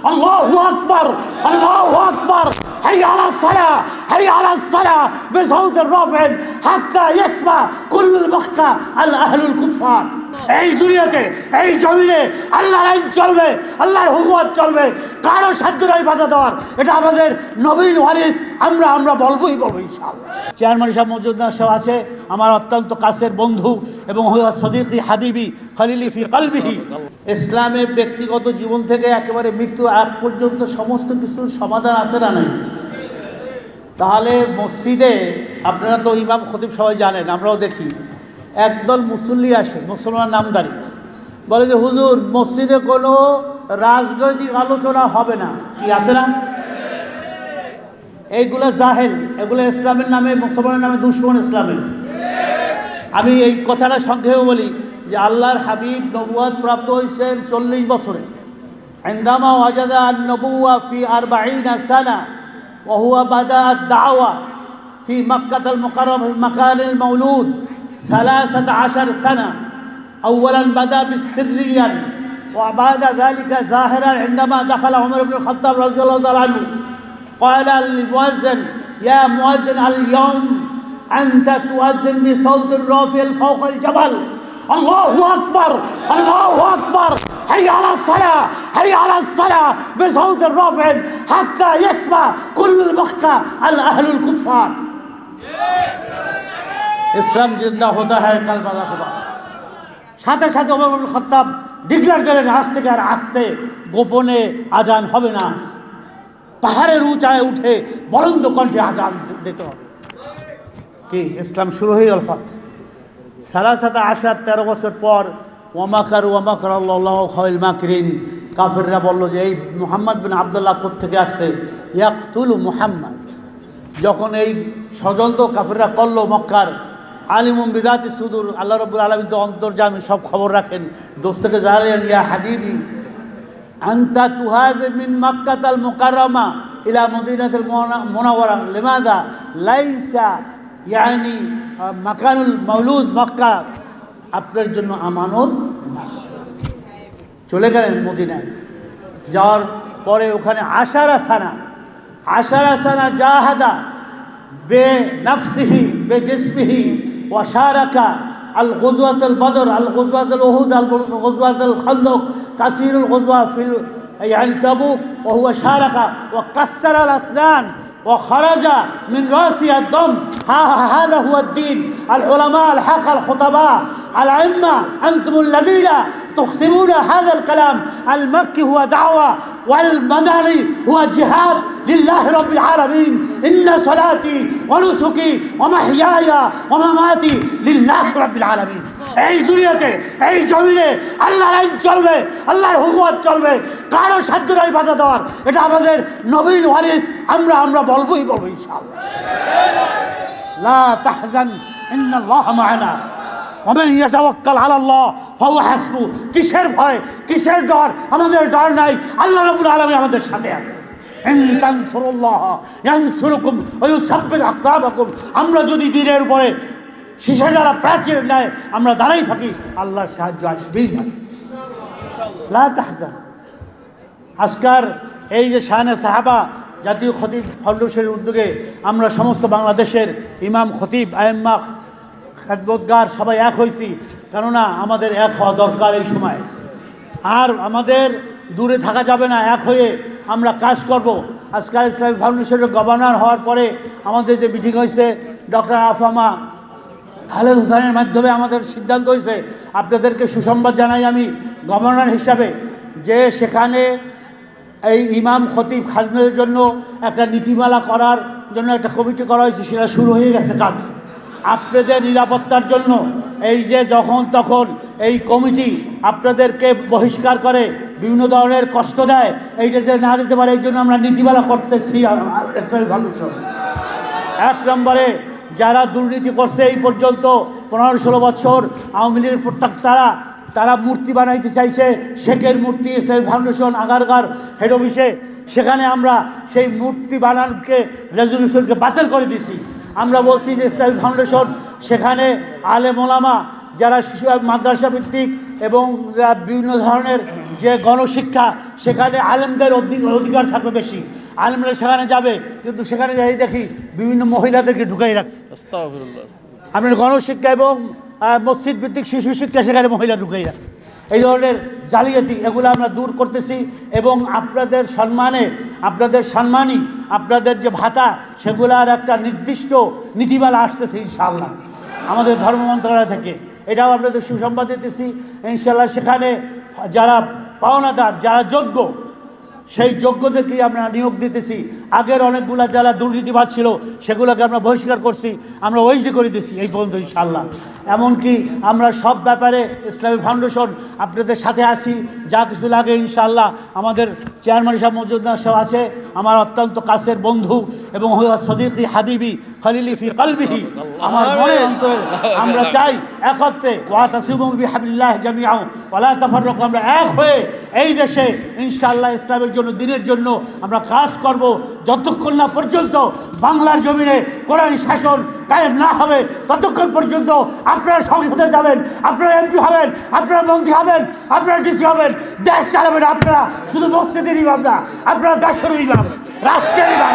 আল্লাহু আকবার আল্লাহু আকবার حي على الصلاة حي على الصلاة بصوت الرافع حتى يسمع كل المخطى الأهل الكفار এই দুনিয়াতে এই জমিনে আল্লাহর আইন চলবে আল্লাহর হুকুমত চলবে কারো সাধ্য নয় বাধা দেওয়ার এটা আমাদের নবীন ওয়ারিস আমরা আমরা বলবোই বলবো ইনশাআল্লাহ চেয়ারম্যান সাহেব মজুদ্দার সাহেব আছে আমার অত্যন্ত কাছের বন্ধু এবং সদিকি হাবিবি খালিলি ফি কালবিহি ইসলামের ব্যক্তিগত জীবন থেকে একেবারে মৃত্যু আগ পর্যন্ত সমস্ত কিছুর সমাধান আছে না নাই? তাহলে মসজিদে, আপনারা তো ইমাম খতিব সবাই জানেন, আমরাও দেখি। একদল মুসল্লি আসে, মুসলমান নামদারি। বলে যে, হুজুর, মসজিদে কোনো রাজনৈতিক আলোচনা হবে না। কি আছে না? এইগুলো জাহেল, এগুলো ইসলামের নামে, মুসলমানের নামে দুশ্মন ইসলামের। আমি এই কথাটা সংক্ষেপে বলি যে আল্লাহর হাবিব নবুয়াদ প্রাপ্ত হয়েছেন চল্লিশ বছরে عندما وجد النبوة في أربعين سنة وهو بدأ الدعوة في مكة المكرمة في مكان المولود ثلاثة عشر سنة أولا بدأ بالسريا وبعد ذلك ظاهرا عندما دخل عمر بن الخطاب رضي الله تعالى عنه قال للمؤذن يا مؤذن اليوم أنت تؤذن بصوت الرافع فوق الجبل الله أكبر الله أكبر حي على الصلاة حي على الصلاة بصوت الرافع حتى يسمع كل المخطى الأهل الكفار ইসলাম জিন্দা হতে হয় কাল বালা সাথে সাথে ওমর ইবনুল খাত্তাব ডিক্লার করেন আজ থেকে আর আসতে গোপনে আজান হবে না পাহাড়ের উঁচায় উঠে বরন্দ কণ্ঠে আজান দিতে হবে কি ইসলাম শুরু হয়ে গেল সাথে আসার তেরো বছর পর, ওয়ামাকার ওয়ামাকার আল্লাহ খাইল মাকরিন। কাফেররা বলল যে, এই মোহাম্মদ বিন আবদুল্লাহ থেকে আসছে? ইয়াকতুলু মুহাম্মদ। যখন এই ষড়যন্ত্র কাফেররা করল মক্কার আলিমুম বিদাতি সুদূর, আল্লাহ রব্বুল আলমী তো অন্তর্জামী, সব খবর রাখেন। দোস্তকে জানালেন ইয়া হাবিবি, আন্তা তুহাজ মিন মাক্কাতাল মুকাররমা ইলা মদিনাতুল মুনাওয়ারা, লিমাদা লাইসা ইয়ানি আহ, মাকানুল মাউলুদ মক্কা আপনার জন্য আমানত না চলে গেলেন মদিনায় যাওয়ার পরে ওখানে আশারা সানা আশারা সানা জাহাদা বে নফসিহি বে জিসমিহি ওয়াশারাকা আল গজওয়াত আল বদর আল গজওয়াত আল ওহুদ আল গজওয়াত আল খান্দক কাসির আল গজওয়া ফিল يعني تبوك وهو شارك وكسر الأسنان وخرج من راسه الدم. هذا هو الدين. العلماء الحق الخطباء الأئمة أنتم الذين تختمون هذا الكلام. المكي هو دعوة والمدني هو جهاد لله رب العالمين. إن صلاتي ونسكي ومحياي ومماتي لله رب العالمين. এই দুনিয়াতে, এই জমিনে আল্লাহর আইন চলবে, আল্লাহর হুকুমত চলবে, কারও সাধ্য নাই বাধা দেওয়ার। এটা আমাদের নবীন ওয়ারিস, আমরা আমরা বলবোই, বলব ইনশাআল্লাহ। কিসের ভয়, কিসের ডর? আমাদের ডর নাই। আল্লাহ রবুল আলমী আমাদের সাথে আছে। আমরা যদি দিনের উপরে দ্বারা প্রাচীর নেয় আমরা দাঁড়াই থাকি, আল্লাহর সাহায্য আসবেই আসবে আজকার এই যে শাহানে সাহাবা, জাতীয় খতিব ফাউন্ডেশনের উদ্যোগে আমরা সমস্ত বাংলাদেশের ইমাম, খতিব আয়েম্মা খেদবোদগার সবাই এক হয়েছি কেননা আমাদের এক হওয়া দরকার এই সময়। আর আমাদের দূরে থাকা যাবে না, এক হয়ে আমরা কাজ করব। আজকাল ইসলামী ফাউন্ডেশনের গভর্নর হওয়ার পরে আমাদের যে মিটিং হয়েছে, ডক্টর আফামা খালেদ হোসেনের মাধ্যমে আমাদের সিদ্ধান্ত হয়েছে আপনাদেরকে সুসংবাদ জানাই আমি গভর্নর হিসাবে যে সেখানে এই ইমাম খতিব খাজনের জন্য একটা নীতিমালা করার জন্য একটা কমিটি করা হয়েছে সেটা শুরু হয়ে গেছে কাজ আপনাদের নিরাপত্তার জন্য এই যে যখন তখন এই কমিটি আপনাদেরকে বহিষ্কার করে বিভিন্ন ধরনের কষ্ট দেয় এইটা যে না দিতে পারে এই জন্য আমরা নীতিমালা করতেছি এক নম্বরে যারা দুর্নীতি করছে এই পর্যন্ত পনেরো ষোলো বছর আওয়ামী লীগের প্রত্যেক তারা তারা মূর্তি বানাইতে চাইছে শেখের মূর্তি ইসলামী ফাউন্ডেশন আগারগার হেড অফিসে সেখানে আমরা সেই মূর্তি বানানকে রেজলিউশনকে বাতিল করে দিছি। আমরা বলছি যে ইসলামী ফাউন্ডেশন সেখানে আলে মোলামা যারা শিশু, মাদ্রাসা ভিত্তিক এবং বিভিন্ন ধরনের যে গণশিক্ষা, সেখানে আলেমদের অধি- অধিকার থাকবে বেশি। আলেমরা সেখানে যাবে কিন্তু সেখানে যাই দেখি বিভিন্ন মহিলাদেরকে ঢুকাই রাখছে। আপনার গণশিক্ষা এবং মসজিদ ভিত্তিক শিশু শিক্ষা সেখানে মহিলা ঢুকেই রাখছে। এই ধরনের জালিয়াতি এগুলো আমরা দূর করতেছি এবং আপনাদের সম্মানে আপনাদের সম্মানই আপনাদের যে ভাতা সেগুলার একটা নির্দিষ্ট নীতিমালা আসতেছে ইনশাআল্লাহ আমাদের ধর্ম মন্ত্রণালয় থেকে। এটাও আপনাদের সুসংবাদ দিতেছি। ইনশাল্লাহ সেখানে যারা পাওনাদার যারা যোগ্য সেই যোগ্যদেরকেই আমরা নিয়োগ দিতেছি। আগের অনেকগুলা যারা দুর্নীতিবাদ ছিল, সেগুলোকে আমরা বহিষ্কার করছি, আমরা ওইজি করে দিছি, এই পর্যন্ত ইনশাল্লাহ এমনকি আমরা সব ব্যাপারে ইসলামী ফাউন্ডেশন আপনাদের সাথে আছি, যা কিছু লাগে ইনশাল্লাহ আমাদের চেয়ারম্যান সাহেব মজুদ্দার সাহেব আছে, আমার অত্যন্ত কাছের বন্ধু এবং সদিকি হাবিবি খলিলি ফি কলবিহি। আমার মনে অন্তরে আমরা চাই একত্রে ওয়া তাসিমু বিহাবিল্লাহ জামিআউ ওয়ালা তাফাররাকু, আমরা এক হয়ে এই দেশে ইনশাল্লাহ ইসলামের জন্য, দিনের জন্য আমরা কাজ করব যতক্ষণ না পর্যন্ত বাংলার জমিনে কোরআন শাসন কায়েম না হবে, ততক্ষণ পর্যন্ত আপনারা সংসদে যাবেন, আপনারা এমপি হবেন, আপনারা মন্ত্রী হবেন, আপনারা ডিসি হবেন, দেশ চালাবেন আপনারা শুধু মসজিদের ইমাম না, আপনারা দেশের ইমাম, রাষ্ট্রের ইমাম।